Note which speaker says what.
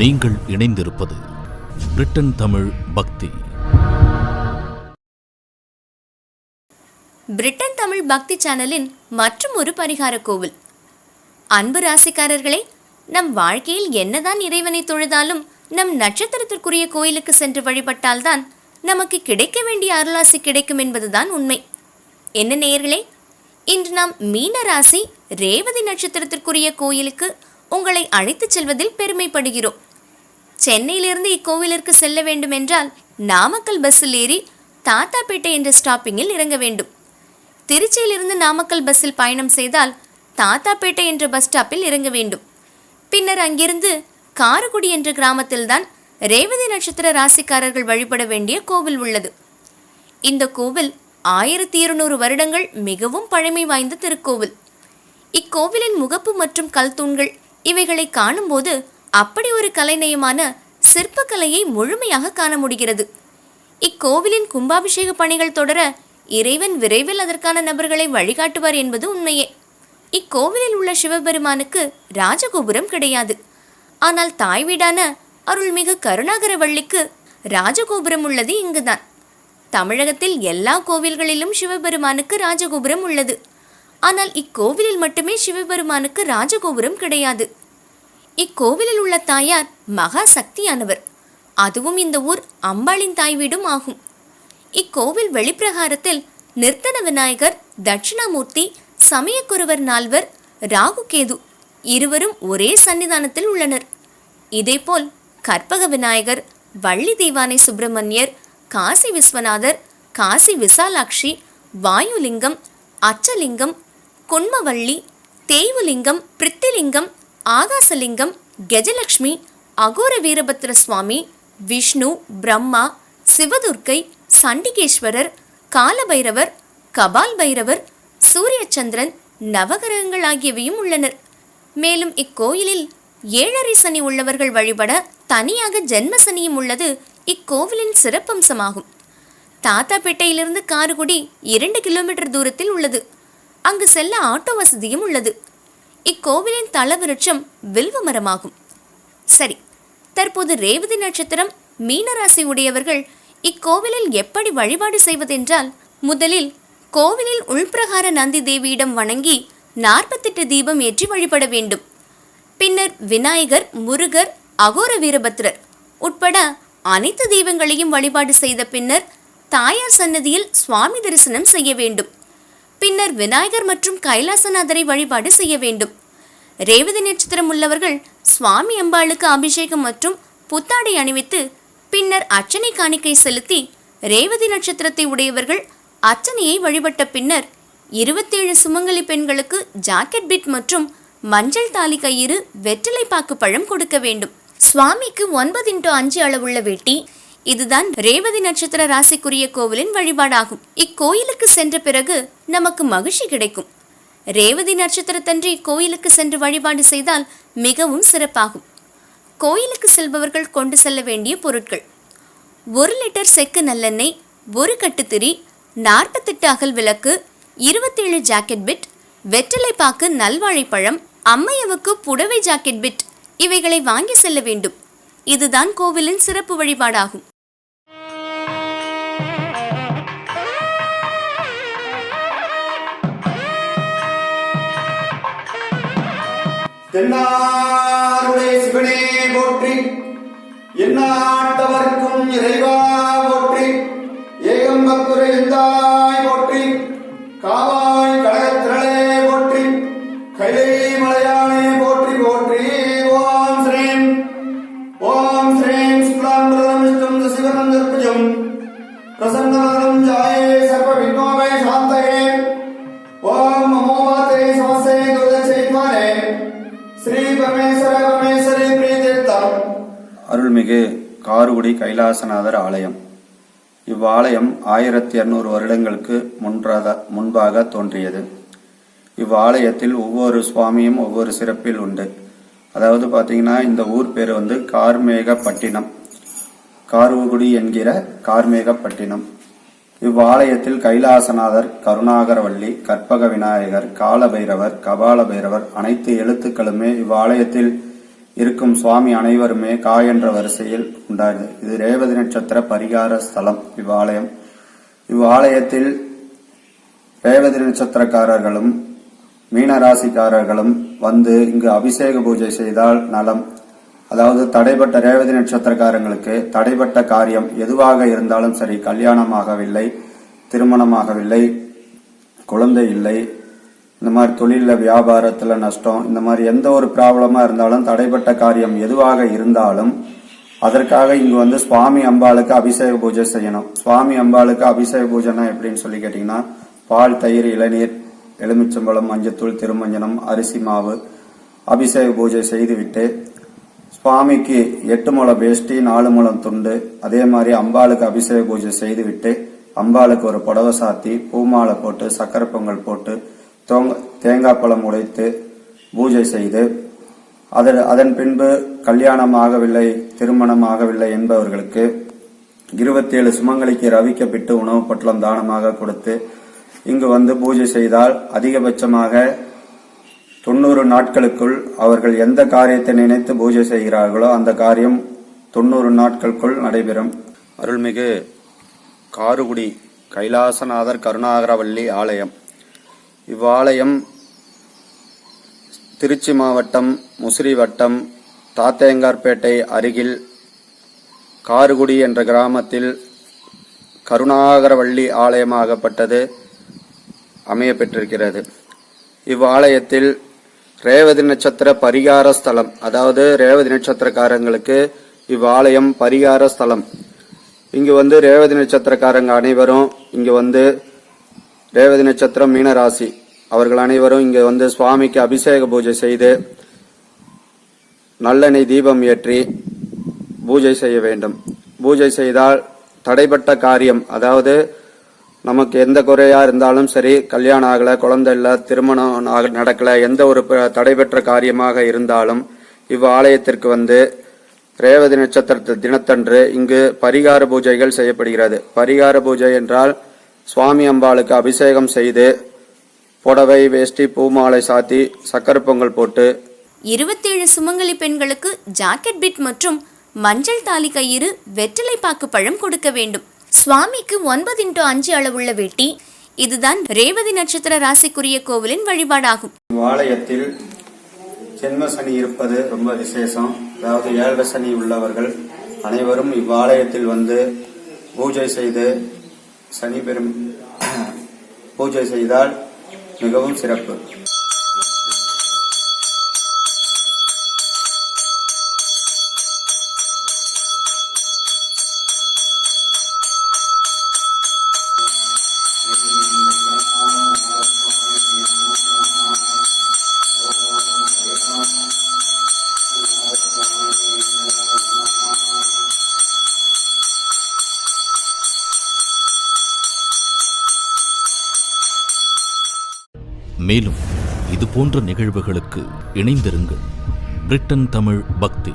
Speaker 1: நீங்கள் இணைந்திருப்பது பிரிட்டன் தமிழ் பக்தி.
Speaker 2: பிரிட்டன் தமிழ் பக்தி சேனலின் மற்றும் ஒரு பரிகார கோவில். அன்பு ராசிக்காரர்களே நம் வாழ்க்கையில் என்னதான் இறைவனை தொழுதாலும் நம் நட்சத்திரத்திற்குரிய கோயிலுக்கு சென்று வழிபட்டால்தான் நமக்கு கிடைக்க வேண்டிய அருளாசி கிடைக்கும் என்பதுதான் உண்மை. என்ன நேயர்களே இன்று நாம் மீன ராசி ரேவதி நட்சத்திரத்திற்குரிய கோயிலுக்கு உங்களை அழைத்துச் செல்வதில் பெருமைப்படுகிறோம். சென்னையிலிருந்து இக்கோவிலிற்கு செல்ல வேண்டுமென்றால் நாமக்கல் பஸ்ஸில் ஏறி தாத்தாப்பேட்டை என்ற ஸ்டாப்பிங்கில் இறங்க வேண்டும். திருச்சியிலிருந்து நாமக்கல் பஸ்ஸில் பயணம் செய்தால் தாத்தாப்பேட்டை என்ற பஸ் ஸ்டாப்பில் இறங்க வேண்டும். பின்னர் அங்கிருந்து காரக்குடி என்ற கிராமத்தில்தான் ரேவதி நட்சத்திர ராசிக்காரர்கள் வழிபட வேண்டிய கோவில் உள்ளது. இந்த கோவில் ஆயிரத்தி இருநூறு வருடங்கள் மிகவும் பழமை வாய்ந்த திருக்கோவில். இக்கோவிலின் முகப்பு மற்றும் கல் தூண்கள் இவைகளை காணும்போது அப்படி ஒரு கலைநயமான சிற்பக்கலையை முழுமையாக காண முடிகிறது. இக்கோவிலின் கும்பாபிஷேக பணிகள் தொடர இறைவன் விரைவில் அதற்கான நபர்களை வழிகாட்டுவார் என்பது உண்மையே. இக்கோவிலில் உள்ள சிவபெருமானுக்கு ராஜகோபுரம் கிடையாது. ஆனால் தாய் வீடான அருள்மிகு கருணாகர வள்ளிக்கு ராஜகோபுரம் உள்ளது இங்குதான். தமிழகத்தில் எல்லா கோவில்களிலும் சிவபெருமானுக்கு ராஜகோபுரம் உள்ளது. ஆனால் இக்கோவிலில் மட்டுமே சிவபெருமானுக்கு ராஜகோபுரம் கிடையாது. இக்கோவிலில் உள்ள தாயார் மகா சக்தியானவர். அதுவும் இந்த ஊர் அம்பாளின் தாய் வீடும் ஆகும். இக்கோவில் வெளிப்பிரகாரத்தில் நிர்த்தன விநாயகர் தட்சிணாமூர்த்தி சமயக்குருவர் நால்வர் ராகுகேது இருவரும் ஒரே சன்னிதானத்தில் உள்ளனர். இதேபோல் கற்பக விநாயகர் வள்ளி தெய்வானை சுப்பிரமணியர் காசி விஸ்வநாதர் காசி விசாலாட்சி வாயுலிங்கம் அச்சலிங்கம் குன்மவள்ளி தேய்வுலிங்கம் பிரித்திலிங்கம் ஆகாசலிங்கம் கஜலக்ஷ்மி அகோர வீரபத்ர சுவாமி விஷ்ணு பிரம்மா சிவதுர்க்கை சண்டிகேஸ்வரர் காலபைரவர் கபால் பைரவர் சூரியச்சந்திரன் நவகிரகங்கள் ஆகியவையும் உள்ளனர். மேலும் இக்கோயிலில் ஏழரை சனி உள்ளவர்கள் வழிபட தனியாக ஜென்ம சனியும் உள்ளது இக்கோவிலின் சிறப்பம்சமாகும். தாத்தாப்பேட்டையிலிருந்து காரகுடி இரண்டு கிலோமீட்டர் தூரத்தில் உள்ளது. அங்கு செல்ல ஆட்டோ வசதியும் உள்ளது. இக்கோவிலின் தலவிருட்சம் வில்வ மரமாகும். சரி தற்போது ரேவதி நட்சத்திரம் மீனராசி உடையவர்கள் இக்கோவிலில் எப்படி வழிபாடு செய்வதென்றால் முதலில் கோவிலில் உள்பிரகார நந்தி தேவியிடம் வணங்கி நாற்பத்தெட்டு தீபம் ஏற்றி வழிபட வேண்டும். பின்னர் விநாயகர் முருகர் அகோர வீரபத்ரர் உட்பட அனைத்து தெய்வங்களையும் வழிபாடு செய்த பின்னர் தாயார் சன்னதியில் சுவாமி தரிசனம் செய்ய வேண்டும். பின்னர் விநாயகர் மற்றும் கைலாசநாதரை வழிபாடு செய்ய வேண்டும். ரேவதி நட்சத்திரம் உள்ளவர்கள் சுவாமி அம்பாளுக்கு அபிஷேகம் மற்றும் புத்தாடை அணிவித்து பின்னர் அர்ச்சனை காணிக்கை செலுத்தி ரேவதி நட்சத்திரத்தை உடையவர்கள் அர்ச்சனையை வழிபட்ட பின்னர் இருபத்தேழு சுமங்கலி பெண்களுக்கு ஜாக்கெட் பிட் மற்றும் மஞ்சள் தாலி கயிறு வெற்றிலை பாக்கு பழம் கொடுக்க வேண்டும். சுவாமிக்கு ஒன்பது இன்ட்டு அஞ்சு அளவுள்ள வேட்டி இதுதான் ரேவதி நட்சத்திர ராசிக்குரிய கோவிலின் வழிபாடாகும். இக்கோயிலுக்கு சென்ற பிறகு நமக்கு மகிழ்ச்சி கிடைக்கும். ரேவதி நட்சத்திரத்தன்று இக்கோயிலுக்கு சென்று வழிபாடு செய்தால் மிகவும் சிறப்பாகும். கோயிலுக்கு செல்பவர்கள் கொண்டு செல்ல வேண்டிய பொருட்கள். ஒரு லிட்டர் செக்கு நல்லெண்ணெய் ஒரு கட்டுத்திரி நாற்பத்தெட்டு அகல் விளக்கு இருபத்தேழு ஜாக்கெட் பிட் வெற்றிலைப்பாக்கு நல்வாழைப்பழம் அம்மையவுக்கு புடவை ஜாக்கெட் பிட் இவைகளை வாங்கி செல்ல வேண்டும். இதுதான் கோவிலின் சிறப்பு வழிபாடாகும்.
Speaker 3: தென்னாருடைய சிவனே போற்றி எந்நாட்டவர்க்கும் இறைவா
Speaker 4: அருள்மிகு காரகுடி கைலாசநாதர் ஆலயம். இவ்வாலயம் ஆயிரத்தி இருநூறு வருடங்களுக்கு முன்றாக முன்பாக தோன்றியது. இவ்வாலயத்தில் ஒவ்வொரு சுவாமியும் ஒவ்வொரு சிறப்பில் உண்டு. அதாவது பார்த்தீங்கன்னா இந்த ஊர் பேர் வந்து கார்மேகப்பட்டினம். கார்வகுடி என்கிற கார்மேகப்பட்டினம். இவ்வாலயத்தில் கைலாசநாதர் கருணாகரவள்ளி கற்பக விநாயகர் காலபைரவர் கபால பைரவர் அனைத்து எழுத்துக்களுமே இவ்வாலயத்தில் இருக்கும் சுவாமி அனைவருமே கா என்ற வரிசையில் உண்டாது இது ரேவதி நட்சத்திர பரிகார ஸ்தலம். இவ்வாலயம். இவ்வாலயத்தில் ரேவதி நட்சத்திரக்காரர்களும் மீனராசிக்காரர்களும் வந்து இங்கு அபிஷேக பூஜை செய்தால் நலம். அதாவது தடைப்பட்ட ரேவதி நட்சத்திரக்காரங்களுக்கு தடைப்பட்ட காரியம் எதுவாக இருந்தாலும் சரி கல்யாணமாகவில்லை திருமணமாகவில்லை குழந்தை இல்லை இந்த மாதிரி தொழிலில் வியாபாரத்தில் நஷ்டம் இந்த மாதிரி எந்த ஒரு ப்ராப்ளமாக இருந்தாலும் தடைப்பட்ட காரியம் எதுவாக இருந்தாலும் அதற்காக இங்கு வந்து சுவாமி அம்பாளுக்கு அபிஷேக பூஜை செய்யணும். சுவாமி அம்பாளுக்கு அபிஷேக பூஜைனா எப்படின்னு சொல்லி கேட்டிங்கன்னா பால் தயிர் இளநீர் எலுமிச்சம்பழம் மஞ்சத்தூள் திருமஞ்சனம் அரிசி மாவு அபிஷேக பூஜை செய்துவிட்டு சுவாமிக்கு எட்டு முளம் வேஷ்டி நாலு முழம் துண்டு அதே மாதிரி அம்பாளுக்கு அபிஷேக பூஜை செய்துவிட்டு அம்பாளுக்கு ஒரு புடவை சாத்தி பூமாலை போட்டு சக்கரை பொங்கல் போட்டு தோங்க- தேங்காய் பழம் உடைத்து பூஜை செய்து அதன் அதன் பின்பு கல்யாணம் ஆகவில்லை திருமணம் ஆகவில்லை என்பவர்களுக்கு இருபத்தேழு சுமங்கலிக்கு ரவிக்கப்பட்டு உணவு பட்டலம் தானமாக கொடுத்து இங்கு வந்து பூஜை செய்தால் அதிகபட்சமாக தொண்ணூறு நாட்களுக்குள் அவர்கள் எந்த காரியத்தை நினைத்து பூஜை செய்கிறார்களோ அந்த காரியம் தொண்ணூறு நாட்களுக்குள் நடைபெறும். அருள்மிகு காருகுடி கைலாசநாதர் கருணாகரவல்லி ஆலயம். இவ்வாலயம் திருச்சி மாவட்டம் முசிறி வட்டம் தாத்தேங்கார்பேட்டை அருகில் கார்குடி என்ற கிராமத்தில் கருணாகரவள்ளி ஆலயமாகப்பட்டது அமைய பெற்றிருக்கிறது இவ்வாலயத்தில் ரேவதி நட்சத்திர பரிகார ஸ்தலம் அதாவது ரேவதி நட்சத்திரக்காரங்களுக்கு இவ்வாலயம் பரிகார ஸ்தலம். இங்கு வந்து ரேவதி நட்சத்திரக்காரங்க அனைவரும் இங்கு வந்து ரேவதி நட்சத்திரம் மீனராசி. அவர்கள் அனைவரும் இங்கே வந்து சுவாமிக்கு அபிஷேக பூஜை செய்து நல்லெண்ணெய் தீபம் ஏற்றி பூஜை செய்ய வேண்டும். பூஜை செய்தால் தடைப்பட்ட காரியம் அதாவது நமக்கு எந்த குறையாக இருந்தாலும் சரி கல்யாணம் ஆகல குழந்தை இல்லை திருமணம் ஆக- நடக்கல எந்த ஒரு ப- தடைபெற்ற காரியமாக இருந்தாலும் இவ் ஆலயத்திற்கு வந்து ரேவதி நட்சத்திர தினத்தன்று இங்கு பரிகார பூஜைகள் செய்யப்படுகிறது. பரிகார பூஜை என்றால் சுவாமி அம்பாளுக்கு அபிஷேகம் செய்து புடவை வேஷ்டி பூமாலை சாத்தி சக்கரை பொங்கல் போட்டு
Speaker 2: இருபத்தேழு சுமங்கலி பெண்களுக்கு ஜாக்கெட் பிட் மற்றும் மஞ்சள் தாலி கயிறு வெற்றிலை பாக்கு பழம் கொடுக்க வேண்டும். சுவாமிக்கு ஒன்பது இன்டு அஞ்சு அளவுள்ள வெட்டி. இதுதான் ரேவதி நட்சத்திர ராசிக்குரிய கோவிலின் வழிபாடாகும்.
Speaker 4: ஆலயத்தில் ஜென்ம சனி இருப்பது ரொம்ப விசேஷம். அதாவது ஏழரை சனி உள்ளவர்கள் அனைவரும் இவ்வாலயத்தில் வந்து பூஜை செய்து சனி பெரும் பூஜை செய்தால் மிகவும் சிறப்பு.
Speaker 1: மேலும் இது போன்ற நிகழ்வுகளுக்கு இணைந்திருங்கள். பிரிட்டன் தமிழ் பக்தி.